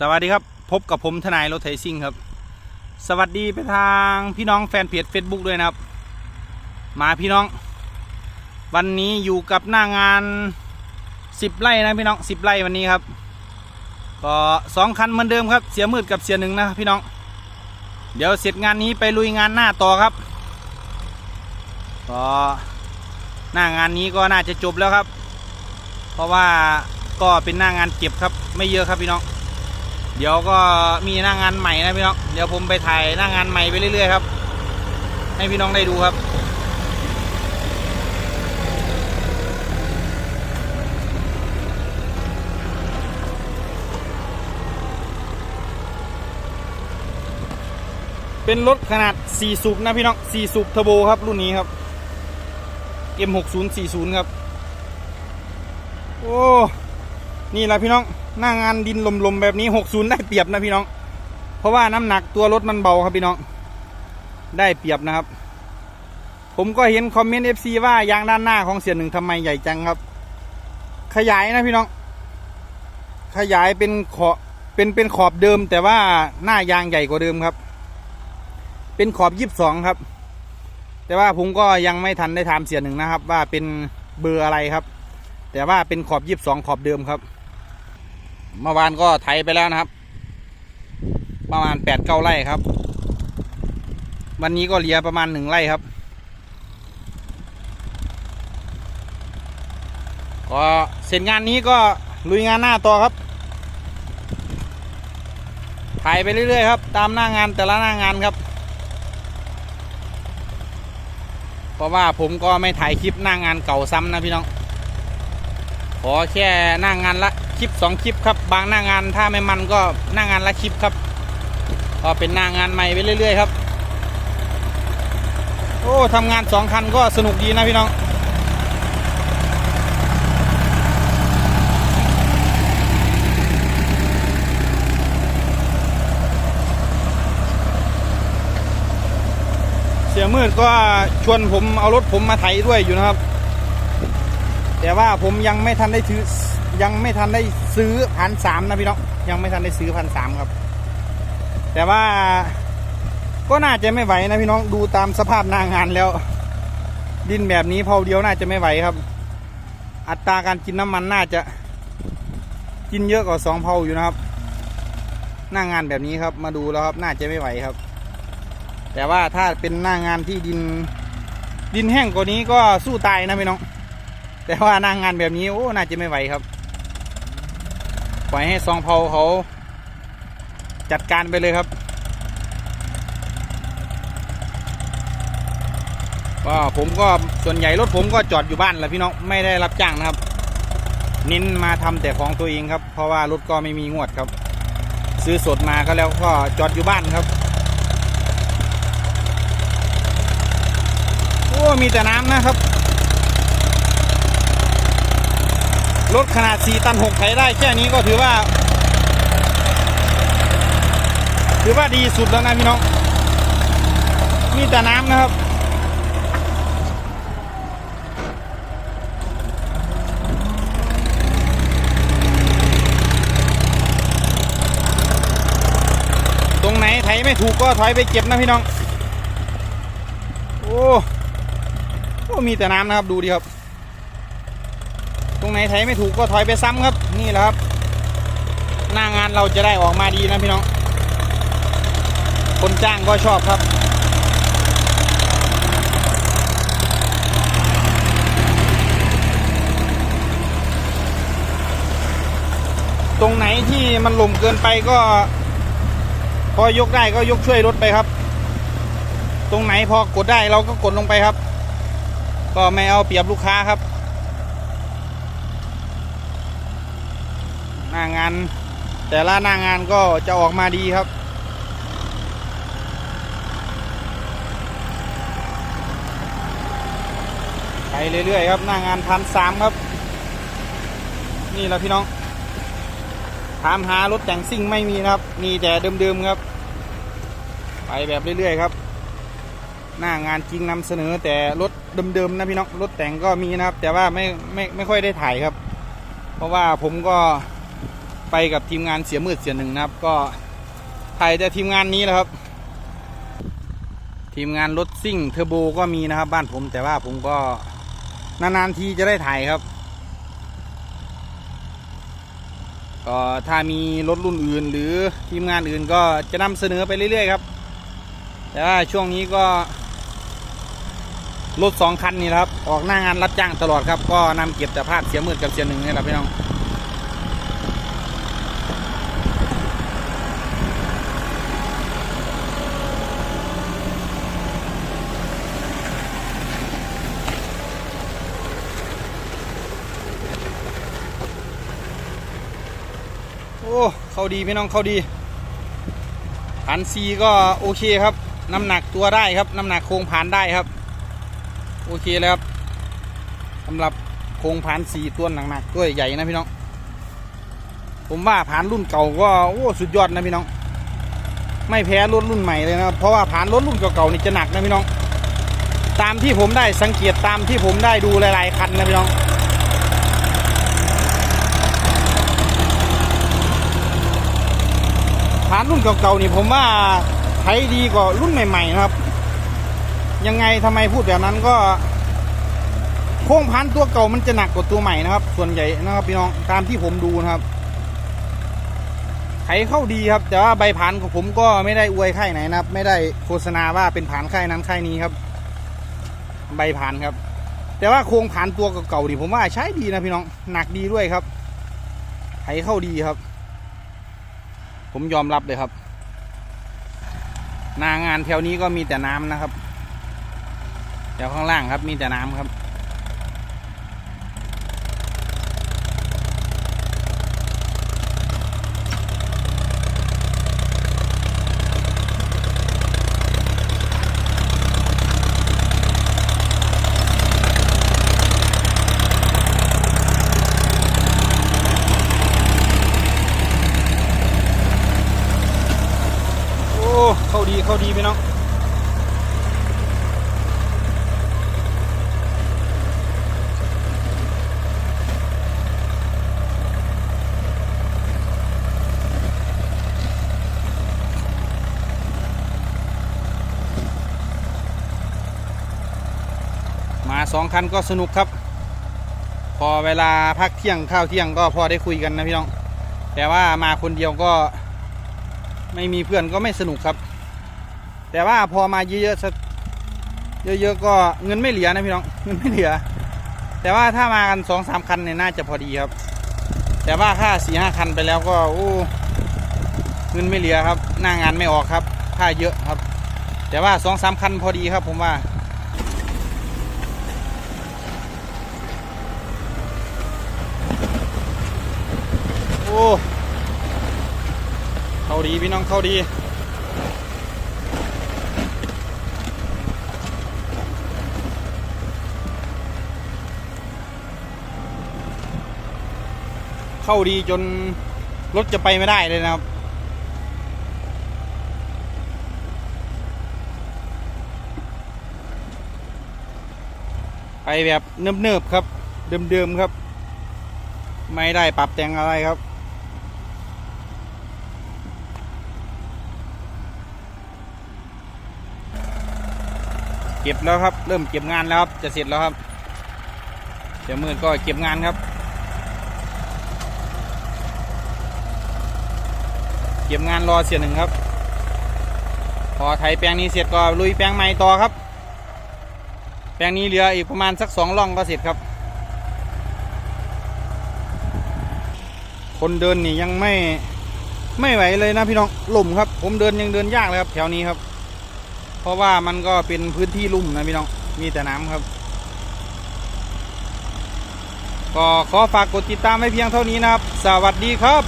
สวัสดีครับ พบกับผมทนายรถไถซิ่งครับ สวัสดีไปทางพี่น้องแฟนเพจ Facebook ด้วยนะครับ มาพี่น้อง วันนี้อยู่กับหน้างานสิบไร่นะพี่น้องสิบไร่วันนี้ครับ ก็สองคันเหมือนเดิมครับเสียมืดกับเสียหนึ่งนะพี่น้อง เดี๋ยวเสร็จงานนี้ไปลุยงานหน้าต่อครับก็หน้างานนี้ก็น่าจะจบแล้วครับ เพราะว่าก็เป็นหน้างานเก็บครับไม่เยอะครับพี่น้อง ดี๋ยวก็มีหน้างานใหม่นะพี่น้อง เดี๋ยวผมไปถ่ายหน้างานใหม่ไปเรื่อยๆครับ ให้พี่น้องได้ดูครับเป็นรถขนาด 4 สูบนะพี่น้อง 4 สูบเทอร์โบครับ รุ่นนี้ครับ M6040 ครับ โอ้ นี่แหละพี่น้องหน้างานดินลมๆแบบนี้60ได้เปรียบนะพี่น้อง เพราะว่าน้ำหนักตัวรถมันเบาครับพี่น้อง ได้เปรียบนะครับ ผมก็เห็นคอมเมนต์ FC ว่ายางด้านหน้าของเสียหนึ่งทำไมใหญ่จังครับ ขยายนะพี่น้อง ขยายเป็นขอบเป็นเป็นขอบเดิม แต่ว่าหน้ายางใหญ่กว่าเดิมครับ เป็นขอบยี่สิบสองครับ แต่ว่าผมก็ยังไม่ทันได้ถามเสียหนึ่งนะครับ ว่าเป็นเบอร์อะไรครับ แต่ว่าเป็นขอบยี่สิบสองขอบเดิมครับ เมื่อวานก็ไถไปแล้วนะครับ ประมาณแปดเก้าไร่ครับ วันนี้ก็เลือประมาณหนึ่งไร่ครับ ก็เสร็จงานนี้ก็ลุยงานหน้าต่อครับถ่ายไปเรื่อยๆครับ ตามหน้างานแต่ละหน้างานครับ เพราะว่าผมก็ไม่ถ่ายคลิปหน้างานเก่าซ้ำนะพี่น้อง ขอแค่หน้างานละ ลิปสองคลิปครับบางหน้างานถ้าไม่มันก็หน้างานละคลิปครับก็เป็นหน้างานใหม่ไปเรื่อย ๆ ครับ โอ้ทำงานสองคันก็สนุกดีนะพี่น้องเสียมืดก็ชวนผมเอารถผมมาไถด้วยอยู่นะครับ แต่ว่าผมยังไม่ทันได้ถือ ยังไม่ทันได้ซื้อพันสามนะพี่น้องยังไม่ทันได้ซื้อพันสามครับ แต่ว่าก็น่าจะไม่ไหวนะพี่น้องดูตามสภาพหนางานแล้ว ดินแบบนี้เผาเดียวน่าจะไม่ไหวครับ อัตราการกินน้ำมันน่าจะกินเยอะกว่าสองเผาอยู่นะครับ หน้างานแบบนี้ครับ มาดูแล้วครับน่าจะไม่ไหวครับ แต่ว่าถ้าเป็นหน้างานที่ดินดินแห้งกว่านี้ก็สู้ตายนะพี่น้อง แต่ว่าหน้างานแบบนี้โอ้น่าจะไม่ไหวครับ ปล่อยให้ซองเผาเขาจัดการไปเลยครับ ก็ผมก็ส่วนใหญ่รถผมก็จอดอยู่บ้านแหละพี่น้องไม่ได้รับจ้างนะครับ เน้นมาทำแต่ของตัวเองครับ เพราะว่ารถก็ไม่มีงวดครับ ซื้อสดมาก็แล้วก็จอดอยู่บ้านครับโอ้มีแต่น้ำนะครับ รถขนาด 4 ตัน 6 ไถได้แค่นี้ก็ถือว่า ถือว่าดีสุดแล้วนะพี่น้อง มีแต่น้ำนะครับ ตรงไหนไถไม่ถูกก็ถอยไปเก็บนะพี่น้อง โอ้ โอ้ มีแต่น้ำนะครับดูดิครับ รงไหนไถไม่ถูกก็ถอยไปซ้ำครับ นี่แหละครับ หน้างานเราจะได้ออกมาดีนะพี่น้อง คนจ้างก็ชอบครับตรงไหนที่มันหล่มเกินไปก็ พอยกได้ก็ยกช่วยรถไปครับ ตรงไหนพอกดได้เราก็กดลงไปครับ ก็ไม่เอาเปรียบลูกค้าครับ หน้างาน แต่ละหน้างานก็จะออกมาดีครับ ไปเรื่อยๆครับหน้างานพันสามครับ นี่แหละพี่น้อง ถามหารถแต่งซิ่งไม่มีนะครับ มีแต่เดิมๆครับ ไปแบบเรื่อยๆครับหน้างานจริงนำเสนอแต่รถเดิมๆนะพี่น้องรถแต่งก็มีนะครับ แต่ว่าไม่ไม่ไม่ค่อยได้ถ่ายครับ เพราะว่าผมก็ ไปกับทีมงานเสียมืดเสียหนึ่งนะครับ ก็ถ่ายแต่ทีมงานนี้แหละครับ ทีมงานรถซิ่งเทอร์โบก็มีนะครับ บ้านผมแต่ว่าผมก็นานๆทีจะได้ถ่ายครับก็ถ้ามีรถรุ่นอื่น หรือทีมงานอื่นก็จะนำเสนอไปเรื่อยๆครับ แต่ว่าช่วงนี้ก็รถสองคันนี่ครับ ออกหน้างานรับจ้างตลอดครับ ก็นำเก็บแต่ภาพเสียมืดกับเสียหนึ่งนี่แหละพี่น้อง โอ้ เข้าดีพี่น้องเข้าดีผ่านซีก็โอเคครับ น้ำหนักตัวได้ครับ น้ำหนักโครงผ่านได้ครับ โอเคแล้วครับสำหรับโครงผ่านสีตัวหนักๆตัวใหญ่นะพี่น้อง ผมว่าผ่านรุ่นเก่าก็โอ้สุดยอดนะพี่น้อง ไม่แพ้รถรุ่นใหม่เลยนะเพราะว่าผ่านรถรุ่นเก่าๆนี่จะหนักนะพี่น้อง ตามที่ผมได้สังเกตตามที่ผมได้ดูหลายๆคันนะพี่น้องานรุ่นเก่าๆนี่ผมว่าใช้ดีกว่ารุ่นใหม่ๆนะครับ ยังไงทำไมพูดแบบนั้นก็โค้งพันตัวเก่ามันจะหนักกว่าตัวใหม่นะครับ ส่วนใหญ่นะครับพี่น้องตามที่ผมดูนะครับไขเข้าดีครับ แต่ว่าใบผ่านของผมก็ไม่ได้อวยค่ายไหนนะครับ ไม่ได้โฆษณาว่าเป็นผ่านค่ายนั้นค่ายนี้ครับ ใบผ่านครับ แต่ว่าโครงผ่านตัวเก่าๆนี่ผมว่าใช้ดีนะพี่น้องหนักดีด้วยครับไขเข้าดีครับ ผมยอมรับเลยครับ นางานแถวนี้ก็มีแต่น้ำนะครับแถวข้างล่างครับมีแต่น้ำครับ โอ้เข้าดีเข้าดีพี่น้อง มา สองคันก็สนุกครับ พอเวลาพักเที่ยงข้าวเที่ยงก็พอได้คุยกันนะพี่น้อง แต่ว่ามาคนเดียวก็ ไม่มีเพื่อนก็ไม่สนุกครับ แต่ว่าพอมาเยอะๆเยอะๆก็เงินไม่เหลือนะพี่น้องเงินไม่เหลือ แต่ว่าถ้ามากันสองสามคันเนี่ยน่าจะพอดีครับ แต่ว่าค่าสี่ห้าคันไปแล้วก็โอ้เงินไม่เหลือครับ หน้างานไม่ออกครับ ค่าเยอะครับ แต่ว่าสองสามคันพอดีครับผมว่า โอ้เข้าดีพี่น้องเข้าดีเข้าดีจนรถจะไปไม่ได้เลยนะครับ ไปแบบเนิบๆครับ เดิมๆครับ ไม่ได้ปรับแต่งอะไรครับ เก็บแล้วครับ เริ่มเก็บงานแล้วครับ จะเสร็จแล้วครับเดี๋ยวมืดก็เก็บงานครับ เก็บงานรอเสียหนึ่งครับ พอไถแปลงนี้เสร็จก็ลุยแปลงใหม่ต่อครับ แปลงนี้เหลืออีกประมาณสักสองล่องก็เสร็จครับ คนเดินนี่ยังไม่ไม่ไหวเลยนะพี่น้องหล่มครับ ผมเดินยังเดินยากเลยครับแถวนี้ครับ เพราะว่ามันก็เป็นพื้นที่ลุ่มนะพี่น้อง มีแต่น้ำครับ ก็ขอฝากกดติดตามไว้เพียงเท่านี้นะครับ สวัสดีครับ